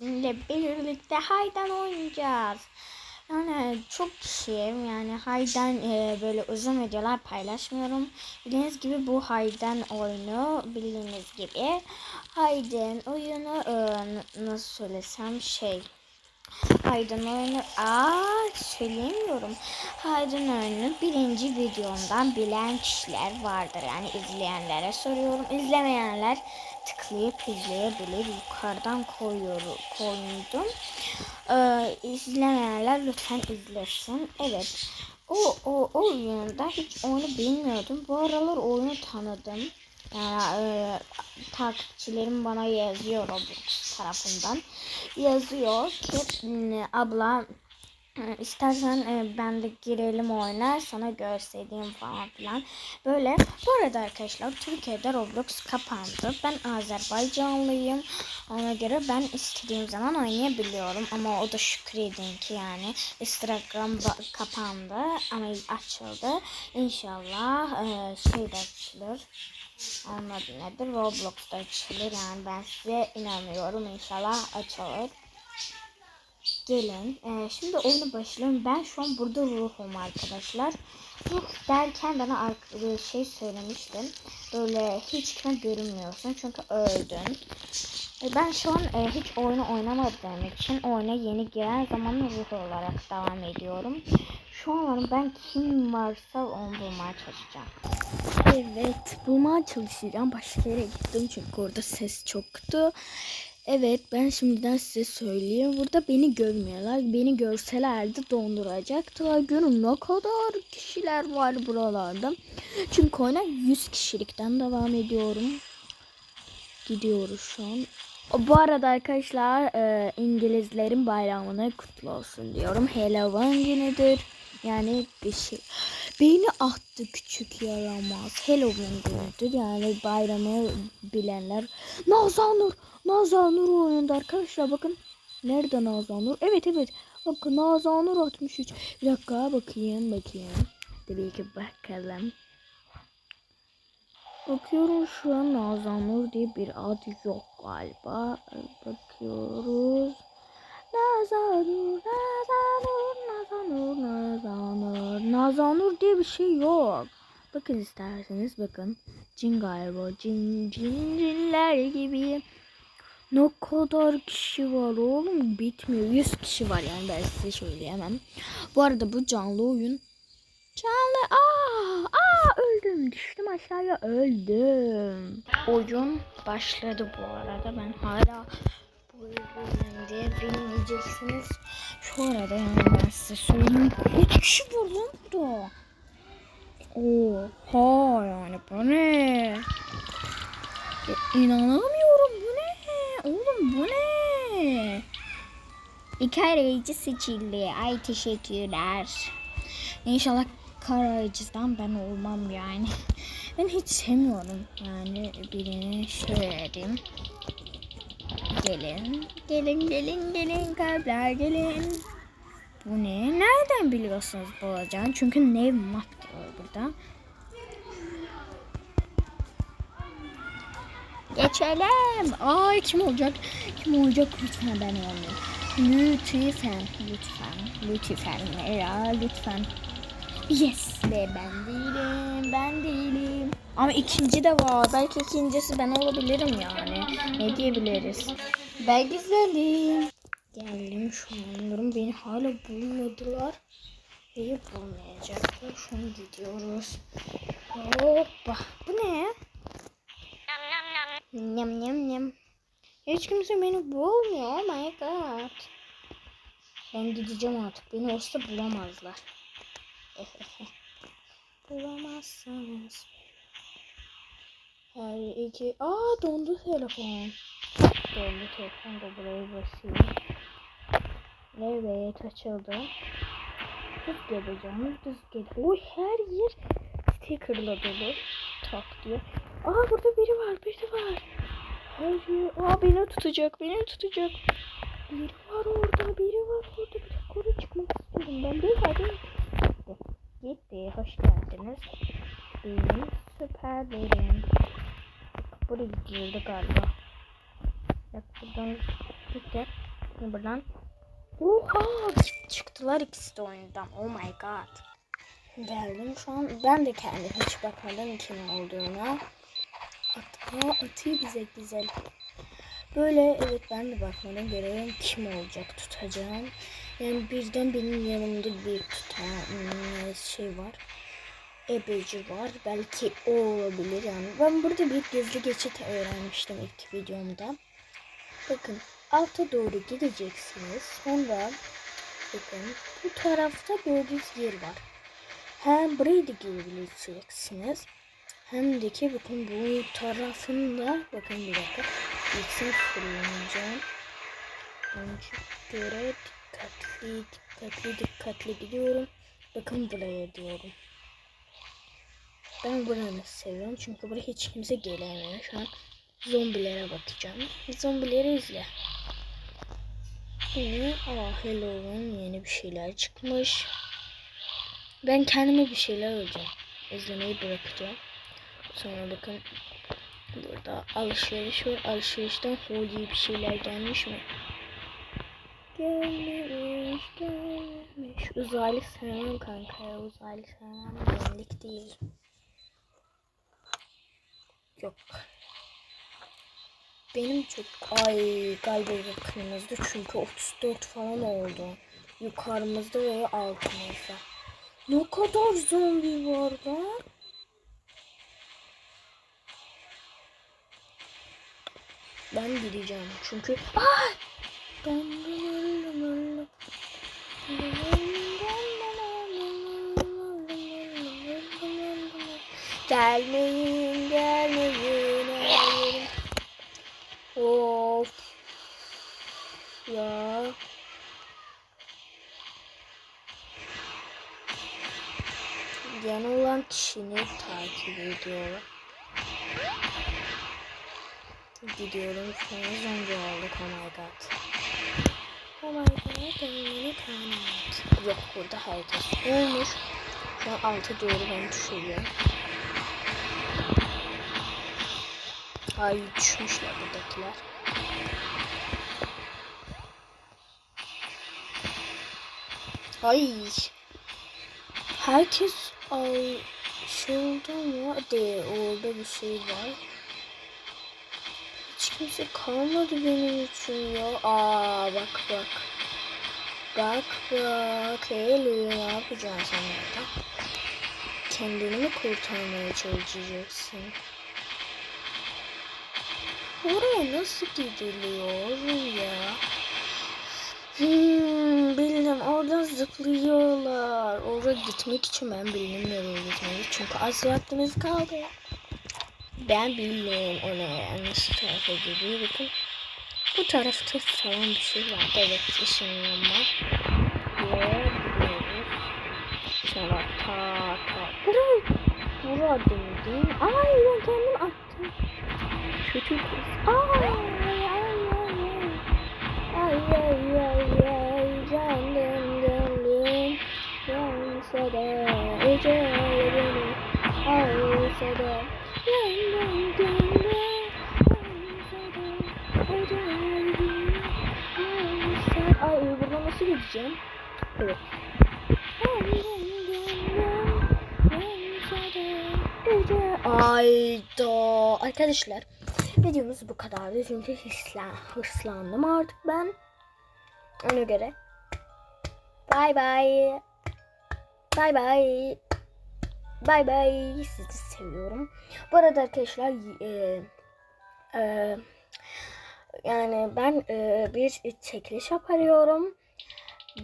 ile birlikte Haydan oynayacağız. Yani çok kişiyim yani Haydan e, böyle uzun videolar paylaşmıyorum. Bildiğiniz gibi bu Haydan oyunu bildiğiniz gibi Haydan oyunu e, nasıl söylesem şey Haydan oyunu aa söyleyemiyorum. Haydan oyunu birinci videomdan bilen kişiler vardır. Yani izleyenlere soruyorum. İzlemeyenler tıklayıp izleyebilir. Yukarıdan koyuyorum, koydum. Ee, izlemeyenler lütfen izlesin. Evet. O, o, o oyunda hiç oyunu bilmiyordum. Bu aralar oyunu tanıdım. Yani e, takipçilerim bana yazıyor Roblox tarafından. Yazıyor ki "Hmm, abla istersen e, ben de girelim oyuna sana göstereyim falan filan. Böyle bu arada arkadaşlar Türkiye'de Roblox kapandı. Ben Azerbaycanlıyım. Ona göre ben istediğim zaman oynayabiliyorum. Ama o da şükredin ki yani Instagram kapandı ama açıldı. İnşallah e, şey de açılır. Onun adı nedir? Roblox'ta açılır. Yani ben size inanıyorum. İnşallah açılır. Gelin. Ee, şimdi oyunu başlayalım. Ben şu an burada ruhum arkadaşlar. Ruh derken bana bir şey söylemiştim. Böyle hiç kime görünmüyorsun çünkü öldün. E, Ben şu an e, hiç oyunu oynamadığım için oyuna yeni giren zaman ruh olarak devam ediyorum. Şu an ben kim varsa onu bulmaya çalışacağım. Evet, bulmaya çalışacağım. Başka yere gittim çünkü orada ses çoktu. Evet, ben şimdiden size söyleyeyim. Burada beni görmüyorlar. Beni görselerdi donduracaktılar. Görün ne kadar kişiler var buralarda. Çünkü oyuna 100 kişilikten devam ediyorum. Gidiyoruz şu an. Bu arada arkadaşlar e, İngilizlerin bayramını kutlu olsun diyorum. Halloween günüdür. Yani bir şey. Beni attı küçük yaramaz. Halloween günüdür. Yani bayramı bilenler. Nazanur. Nazanur oyunda arkadaşlar bakın. Nerede Nazanur? Evet evet. Bakın Nazanur 63. Bir dakika bakayım bakayım. Tabii ki bakalım. Bakıyorum şu an Nazanur diye bir ad yok galiba. Bakıyoruz. Nazanur, Nazanur, Nazanur, Nazanur. Nazanur diye bir şey yok. Bakın isterseniz bakın. Cin galiba. Cin, cin, cinler gibi. Ne kadar kişi var oğlum bitmiyor. 100 kişi var yani ben size söyleyemem. Bu arada bu canlı oyun. Canlı. Aa, aa öldüm. Düştüm aşağıya öldüm. Oyun başladı bu arada. Ben hala bu oyun diye bilmeyeceksiniz. Şu arada yani ben size söyleyeyim. Kaç kişi var lan burada? Oha yani bu ne? Ya, inanamıyorum bu ne? Oğlum bu ne? İki arayıcı seçildi. Ay teşekkürler. İnşallah kar arayıcıdan ben olmam yani. Ben hiç sevmiyorum yani birini söyledim. Gelin, gelin, gelin, gelin kalpler gelin. Bu ne? Nereden biliyorsunuz bu olacağını? Çünkü nev map diyor burada. Geçelim. Ay kim olacak? Kim olacak? Lütfen ben olmayayım. Lütfen, lütfen, lütfen ya lütfen. Yes be ben değilim, ben değilim. Ama ikinci de var. Belki ikincisi ben olabilirim yani. Ne diyebiliriz? Ben güzelim. Geldim şu an. Umarım beni hala bulmadılar. Beni bulmayacaklar. Şu an gidiyoruz. Hoppa. Bu ne? Nyam nyam nyam. Hiç kimse beni bulmuyor. Oh my god. Ben gideceğim artık. Beni olsa bulamazlar. Bulamazsınız. Her iki... Aa dondu telefon. Dondu telefon da buraya basayım. Evet açıldı. Hız geleceğim. Hız gel. Oy her yer stickerla dolu. Tak diye. Aa burada biri var. Biri var. Her yer. Aa beni tutacak. Beni tutacak. Biri var orada. Biri var orada. Bir dakika oraya çıkmak istiyorum. Ben bir hadi. Gitti. Hoş geldiniz. Benim süperlerim. Buraya gidiyordu galiba. Bak buradan gitti. Buradan. Oha çıktılar ikisi de oyundan. Oh my god. Geldim şu an. Ben de kendim hiç bakmadım kim olduğuna. At, aa, atıyor bize güzel. Böyle evet ben de bakmadan görelim kim olacak tutacağım. Yani birden benim yanımda bir tutan şey var. Ebeci var. Belki o olabilir yani. Ben burada bir gizli geçit öğrenmiştim ilk videomda. Bakın alta doğru gideceksiniz. Sonra bakın bu tarafta gördüğünüz yer var. Hem burayı da girebileceksiniz. Hem de ki bakın bu tarafında bakın bir dakika. İlksini fırlanacağım. Önce göre dikkatli dikkatli dikkatli gidiyorum. Bakın buraya diyorum. Ben buranı seviyorum çünkü buraya hiç kimse gelemiyor. Şu an zombilere bakacağım. Zombileri izle. Yine aa Halloween yeni bir şeyler çıkmış. Ben kendime bir şeyler alacağım. İzlemeyi bırakacağım. Sonra bakın burada alışveriş var. Alışverişten holy bir şeyler gelmiş mi? Gelmemiş, gelmemiş. Uzaylı sevmem kanka ya. Uzaylı sevmem. Benlik değil. Yok. Benim çok ay galiba yakınımızda çünkü 34 falan oldu. Yukarımızda ve altımızda. Ne kadar zombi var lan? Ben gideceğim çünkü Ay! Gelmeyin, gelmeyin, gelmeyin. Of. Ya. Yan olan kişini takip Gidiyorum sonra zombi olduk oh my god. Oh my god. Yok burada herkes olmuş. Şu an altı doğru ben düşüyorum. Ay düşmüşler buradakiler. Ay. Herkes ay şey oldu mu? De orada bir şey var. Kimse kalmadı benim için ya. Aa bak bak. Bak bak. Hello ne yapacaksın sen? Kendini mi kurtarmaya çalışacaksın? Oraya nasıl gidiliyor ya? Hmm, bildim oradan zıplıyorlar. Oraya gitmek için ben bildim nereye gitmeyi. Çünkü az vaktimiz kaldı. Ben bilmiyorum ona nasıl tarafa gidiyor. Bakın bu tarafta falan bir şey var. Evet ışınlanma. Ve. Sonra ta ta. Bura, bura dedim. Ay ben kendim attım. Kötü kız. Ay ay ay ay. Ay ay ay ay canım gönlüm yansa da ecel beni alsa da Ay buradan nasıl ecel Ayda arkadaşlar videomuz bu kadardı çünkü hırslan, hırslandım artık ben. Ona göre. Bye bye. Bye bye. Bye bye. Sizi seviyorum. Bu arada arkadaşlar e, e, yani ben e, bir çekiliş yapıyorum.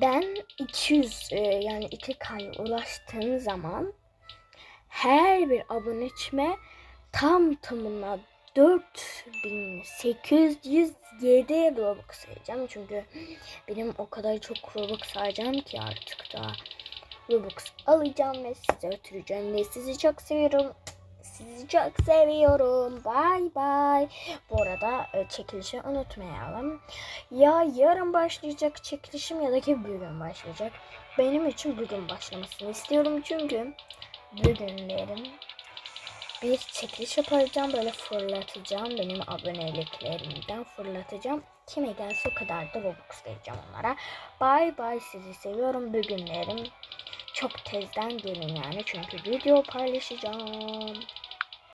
Ben 200 e, yani 2K'ya ulaştığım zaman her bir abonetime tam tamına 4807 Robux sayacağım. Çünkü benim o kadar çok Robux harcam ki artık da Robux alacağım ve size götüreceğim ve sizi çok seviyorum. Sizi çok seviyorum. Bye bye. Bu arada e, çekilişi unutmayalım. Ya yarın başlayacak çekilişim ya da ki bugün başlayacak. Benim için bugün başlamasını istiyorum çünkü bugünlerim bir çekiliş yapacağım. Böyle fırlatacağım. Benim aboneliklerimden fırlatacağım. Kime gelse o kadar da Robux vereceğim onlara. Bye bye sizi seviyorum. Bugünlerim çok tezden gelin yani çünkü video paylaşacağım.